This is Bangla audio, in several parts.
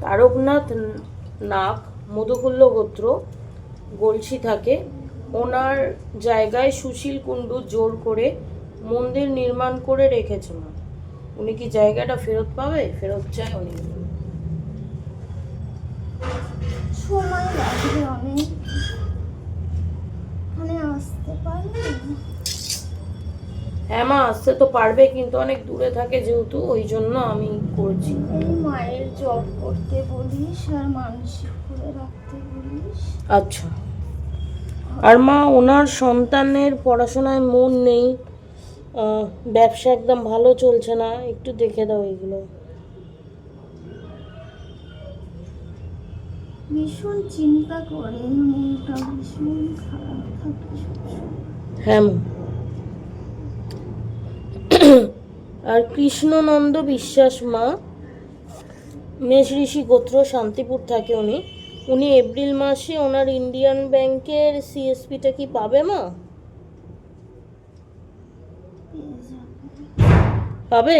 তারকনাথ নাগ, মধুকুল্ল গোত্র, গলসি থাকে। ওনার জায়গায় সুশীল কুণ্ডু জোর করে মন্দির নির্মাণ করে রেখেছে মা উনি কি জায়গাটা ফেরত পাবে? ফেরত চায় উনি। সময় লাগবে অনেক। আসতে পারবে হ্যাঁ মা আসতে তো পারবে কিন্তু অনেক দূরে থাকে যেহেতু ওই জন্য আমি করছি। মায়ের জব করতে বলিস আর মানসিক করে রাখতে বলিস। আচ্ছা। আর মা ওনার সন্তানের পড়াশোনায় মন নেই ব্যবসা একদম ভালো চলছে না একটু দেখে দাও এগুলো। ভীষণ চিন্তা করে মনটা ভীষণ খারাপ থাকে হ্যাঁ মা। আর কৃষ্ণনন্দ বিশ্বাস মা, মেষ ঋষি গোত্র শান্তিপুর থাকে উনি। উনি এপ্রিল মাসে ওনার ইন্ডিয়ান ব্যাংকের সিএসপিটা কি পাবে মা? পাবে?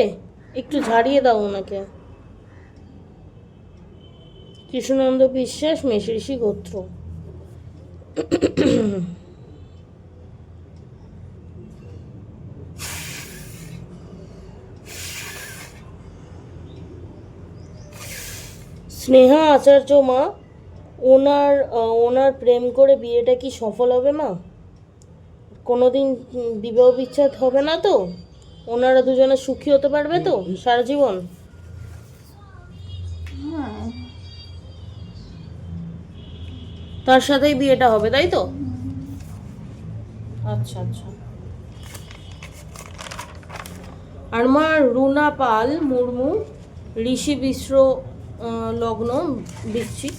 একটু ঝাড়িয়ে দাও ওনাকে। কৃষ্ণনন্দ বিশ্বাস, মেষ ঋষি গোত্র। স্নেহা আচার্য মা ওনার ওনার প্রেম করে বিয়েটা কি সফল হবে মা? কোনোদিন উম, বিবাহ বিচ্ছেদ হবে না তো? ওনারা দুজনে সুখী হতে পারবে তো সারা জীবন? তার সাথেই বিয়েটা হবে তাই তো? আচ্ছা আচ্ছা। আর মা রুনা পাল মুর্মু ঋষি আহ, লগ্ন বৃশ্চিক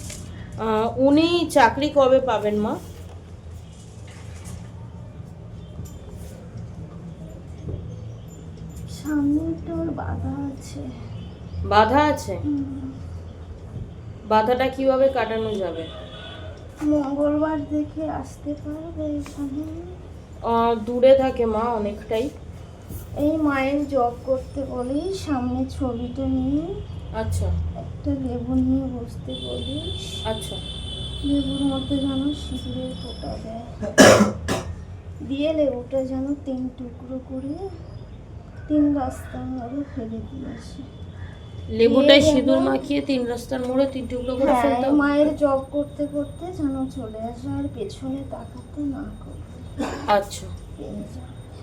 উনি চাকরি কবে পাবেন মা? বাধা আছে। বাধা আছে? বাধাটা কীভাবে কাটানো যাবে? মঙ্গলবার দেখে আসতে পারবে এখানে দূরে থাকে মা অনেকটাই। এই মায়ের জব করতে বলি সামনে ছবিটা নিয়ে আচ্ছা। একটা লেবু নিয়ে বসতে বলিস আচ্ছা। লেবুর মধ্যে যেন সিঁদুরের ফোঁটা দেয়। দিয়ে লেবুটা যেন তিন টুকরো করে তিন রাস্তার মধ্যে ফেলে দিয়েছে লেবুটায় দিয়ে সিঁদুর মাখিয়ে তিন রাস্তার মোড়ে তিন টুকরো করে হ্যাঁ ফেলতে মায়ের জব করতে করতে যেন চলে আসে আর পেছনে তাকাতে না করে। আচ্ছা।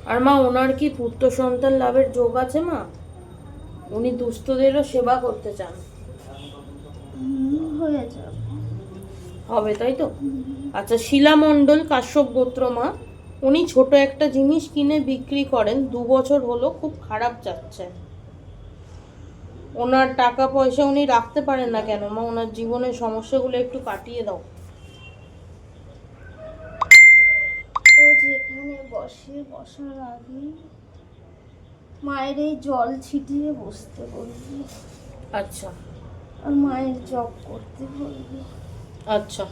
আর মা ওনার কি পুত্র সন্তান লাভের যোগ আছে মা? উনি দুস্থদেরও সেবা করতে চান। হবে তাই তো? আচ্ছা শিলা মণ্ডল কাশ্যপ গোত্র মা উনি ছোট একটা জিনিস কিনে বিক্রি করেন দু বছর হলো খুব খারাপ যাচ্ছে। ওনার টাকা পয়সা উনি রাখতে পারেন না কেন? মা ওনার জীবনের সমস্যাগুলো একটু কাটিয়ে দাও। ও যেখানে বসে বসার আগে মায়ের এই জল ছিটিয়ে বসতে বলবি। আচ্ছা। আর মায়ের জব করতে বলবি। আচ্ছা।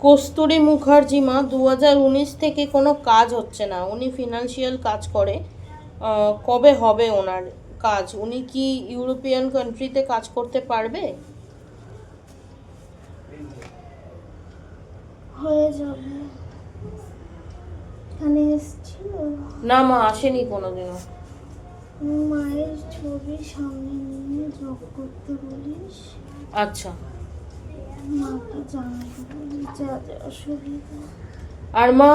কস্তুরী মুখার্জি মা দু থেকে কোনো কাজ হচ্ছে না। উনি ফিনান্সিয়াল কাজ করে। কবে হবে ওনার কাজ? উনি কি ইউরোপিয়ান কান্ট্রিতে কাজ করতে পারবে? হয়ে যাবে। এখানে এসছিল না মা আসেনি কোনোদিনও। মায়ের ছবি সামনে নিয়ে জব করতে বলিস? আচ্ছা। মাকে জানাতে বলিস যা যা অসুবিধা। আর মা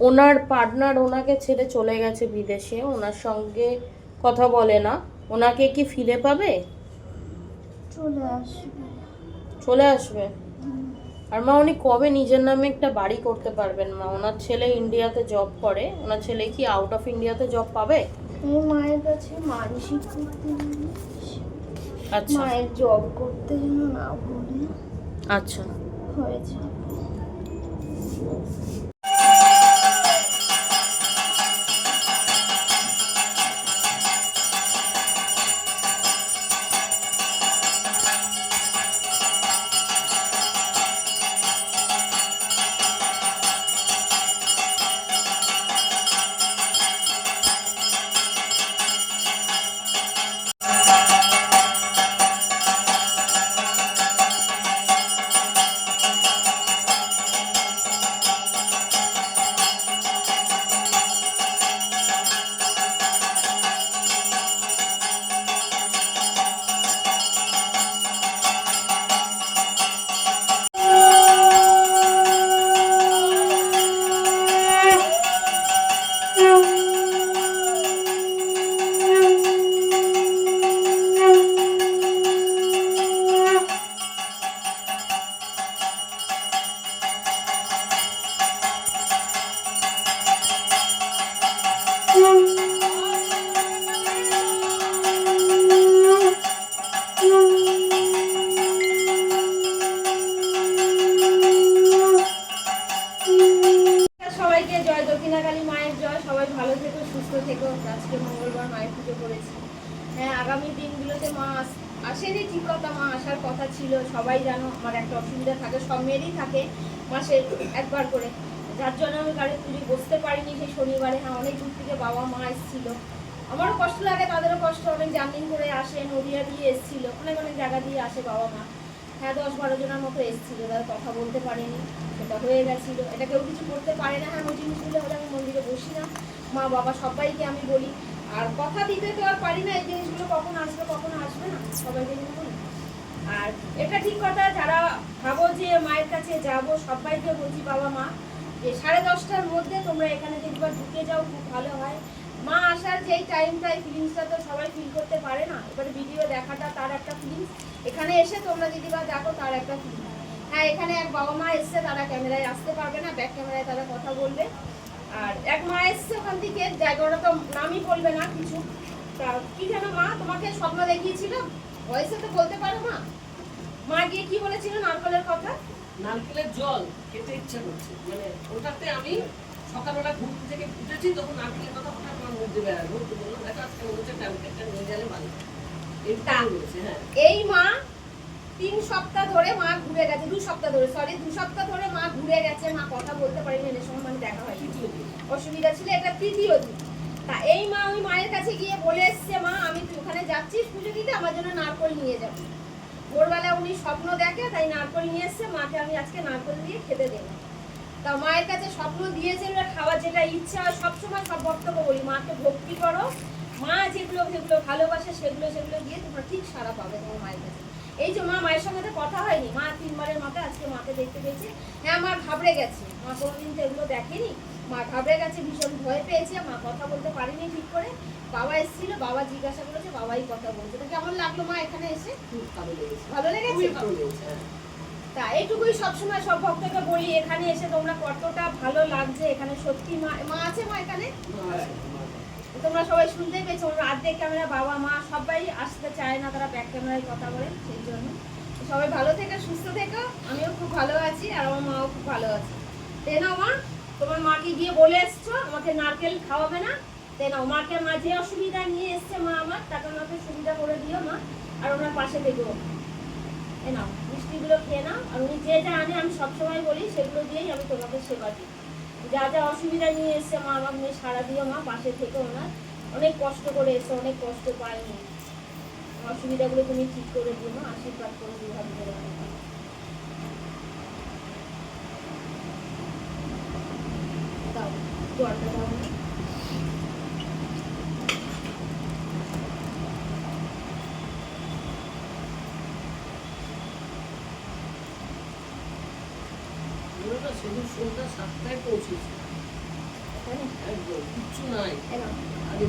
ওনার পার্টনার ওনাকে ছেড়ে চলে গেছে বিদেশে ওনার সঙ্গে কথা বলে না। ওনাকে কি ফিরে পাবে? চলে আসবে। চলে আসবে? আর মা উনি কবে নিজের নামে একটা বাড়ি করতে পারবেন মা? ওনার ছেলে ইন্ডিয়াতে জব করে। ওনার ছেলে কি আউট অফ ইন্ডিয়াতে জব পাবে? ও মায়ের কাছে মানসিক আচ্ছা। মায়ের জব করতে যেন না ভুলে আচ্ছা। হয়ে দক্ষিণাকালী মায়ের জয়। সবাই ভালো থেকো, সুস্থ থেকো। আজকে মঙ্গলবার মায়ের পুজো করেছি। হ্যাঁ আগামী দিনগুলোতে মা আস- আসেনি ঠিক কথা, মা আসার কথা ছিল। সবাই জানো আমার একটা অসুবিধা থাকে, সব মেয়েরই থাকে। মাসে একবার করে। যার জন্য আমি গাড়ি পুজো বসতে পারিনি সেই শনিবারে। হ্যাঁ অনেক দূর থেকে বাবা, মা এসেছিল। আমারও কষ্ট লাগে, তাদেরও কষ্ট। অনেক জার্নিং করে আসে, নদিয়া দিয়ে এসেছিল। অনেক অনেক জায়গা দিয়ে আসে বাবা, মা। হ্যাঁ দশ বারো জনের মতো এসেছিল তারা কথা বলতে পারেনি, সেটা হয়ে গেছিল। এটা কেউ কিছু করতে পারে না হ্যাঁ ওই জিনিসগুলো হলে আমি মন্দিরে বসি না। মা, বাবা সবাইকে আমি বলি। আর কথা দিতে তো আর পারি না, এই জিনিসগুলো কখন আসবে কখন আসবে না সবাইকে কিন্তু বলি আর এটা ঠিক কথা, যারা ভাবো যে মায়ের কাছে যাব, সবাইকে বলছি, বাবা, মা, যে সাড়ে দশটার মধ্যে তোমরা এখানে বা ঢুকে যাও, খুব ভালো হয়। মা আসার যেই টাইমটাই ফিলিংসটা তো সবাই ফিল করতে পারে না। এবারে ভিডিও দেখাটা তার একটা ফিলিংস এখানে এসে তোমরা যদি বা দেখো তার একটা ফিলিংস হ্যাঁ এখানে এক বাবা মা এসছে, তারা ক্যামেরায় আসতে পারবে না ব্যাক ক্যামেরায় তারা কথা বলবে। আর এক মা এসছে ওখান থেকে জায়গাটা তো নামই বলবে না কিছু। তা কি জানো মা তোমাকে স্বপ্ন দেখিয়েছিল? ভয়েসে তো বলতে পারো মা। মা গিয়ে কি বলেছিল নারকলের কথা? নারকেলের জল, খেতে ইচ্ছা করছে। মানে ওটাতে আমি সকালবেলা ঘুম থেকে উঠেছি তখন নারকেলের কথা হঠাৎ আমার মধ্যে বেড়ালো তো বললাম দেখো আজকে মনে হচ্ছে ট্যাবলেটটা নিয়ে গেলে ভালো এই তা। বলেছে হ্যাঁ। এই মা তিন সপ্তাহ ধরে মা ঘুরে গেছে দু সপ্তাহ ধরে সরি দু সপ্তাহ ধরে মা ঘুরে গেছে মা কথা বলতে পারেনি এর সময় মানে দেখা হয় তৃতীয় দিন। অসুবিধা ছিল এটা তৃতীয় দিন। তা এই মা ওই মায়ের কাছে গিয়ে বলে এসছে মা আমি তুই ওখানে যাচ্ছিস পুজো দিতে আমার জন্য নারকল নিয়ে যাব। ভোরবেলা উনি স্বপ্ন দেখে তাই নারকল নিয়ে এসছে মাকে আমি আজকে নারকল দিয়ে খেতে দেবো। তা মায়ের কাছে স্বপ্ন দিয়েছে এবার খাওয়ার যেটা ইচ্ছা হয় সবসময় সব বক্তব্য বলি। মাকে ভক্তি করো। মা যেগুলো যেগুলো ভালোবাসে সেগুলো সেগুলো দিয়ে তোমরা ঠিক সারা পাবে তোমার মায়ের কাছে। এই যে মা মায়ের সঙ্গে তো কথা হয়নি। মা তিনবারের মাথায় আজকে মাকে দেখতে পেয়েছে। হ্যাঁ মা ঘাবড়ে গেছে। মা কোনোদিন তো এগুলো দেখেনি। মা ঘাবড়ে গেছে ভীষণ ভয় পেয়েছে। মা কথা বলতে পারিনি ঠিক করে। বাবা এসেছিল বাবা জিজ্ঞাসা করেছে বাবাই কথা বলছে। তো কেমন লাগল মা এখানে এসে? ভালো লেগেছে। ভালো লেগেছে? তা এইটুকুই সবসময় সব ভক্তকে বলি, এখানে এসে তোমরা কতটা ভালো লাগছে, এখানে সত্যি মা মা আছে মা এখানে? তোমরা সবাই শুনতে পেয়েছ, ওরা অর্ধেক ক্যামেরা বাবা, মা, সবাই আসতে চায় না, তারা ব্যাক ক্যামেরায় কথা বলে, সেই জন্য। সবাই ভালো থেকে, সুস্থ থেকো, আমিও খুব ভালো আছি, আর আমার মাও খুব ভালো আছে। তে নাও মা তোমার মাকে গিয়ে বলে এসছো, আমাকে নারকেল খাওয়াবে না? তে নাও মাকে মা যে অসুবিধা নিয়ে এসছে মা আমার, তাকে আমাকে সুবিধা করে দিও মা, আর ওনার পাশে থেকো। এ নাও, মিষ্টিগুলো খেয়ে নাও, আর উনি যে যা আনে, আমি সবসময় বলি, সেগুলো দিয়েই আমি তোমাকে সেবা দিই। যা যা অসুবিধা নিয়ে এসছে মা আমার মেয়ে সারা দিও মা, পাশে থেকে ওনার অনেক কষ্ট করে এসছে, অনেক কষ্ট পায়নি অসুবিধাগুলো তুমি ঠিক করে দিও মা, আশীর্বাদ করে দিও। দাও, জলটা দাও না। ওরা সেদিন সন্ধ্যা সাতটায় পৌঁছেছি। একদম কিচ্ছু নাই। নাও। আগে